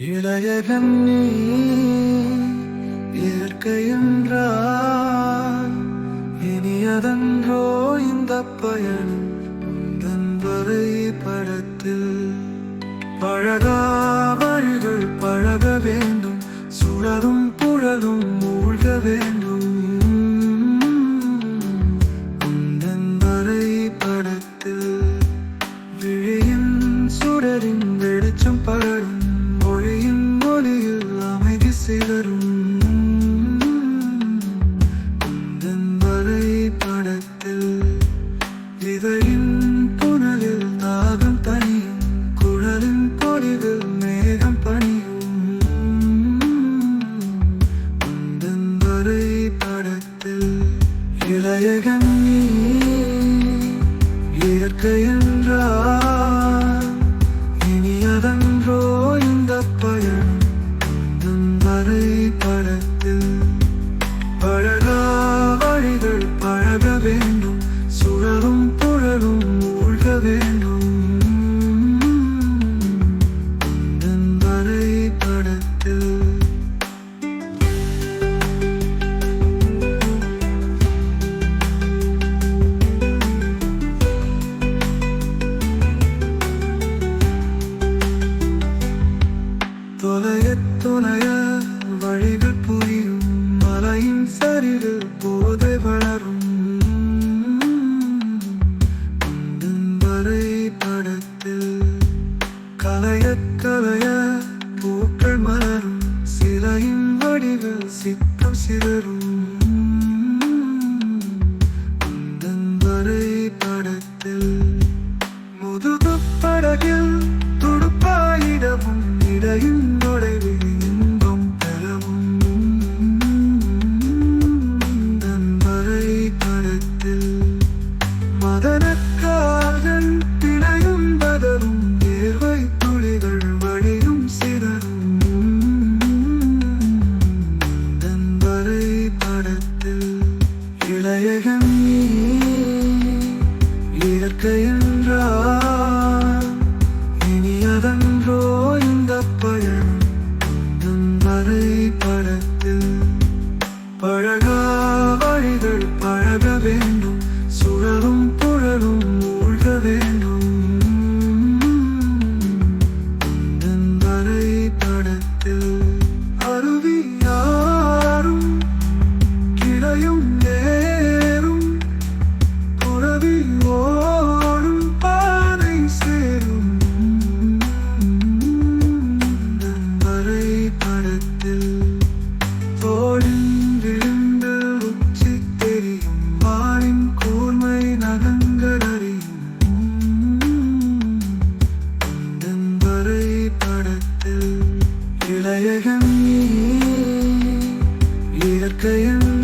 இளையகம் நீ இயற்கையென்றால் இனியதன்றோ இந்த பயணம் உந்தன் வரை படத்தில் பழகாவழிகள் பழக வேண்டும். சுழலும் புழலும் மூழ்க வேண்டும். இளையகம் நீ இயற்கை என்றார் புனைய வழிகள் புரியும் மலையின் சரிவு போதை வளரும். வரைபடத்தில் கலைய கலைய பூக்கள் மலரும் சிலையின் வடிவில் சித்தம் சிதறும். you. Kayım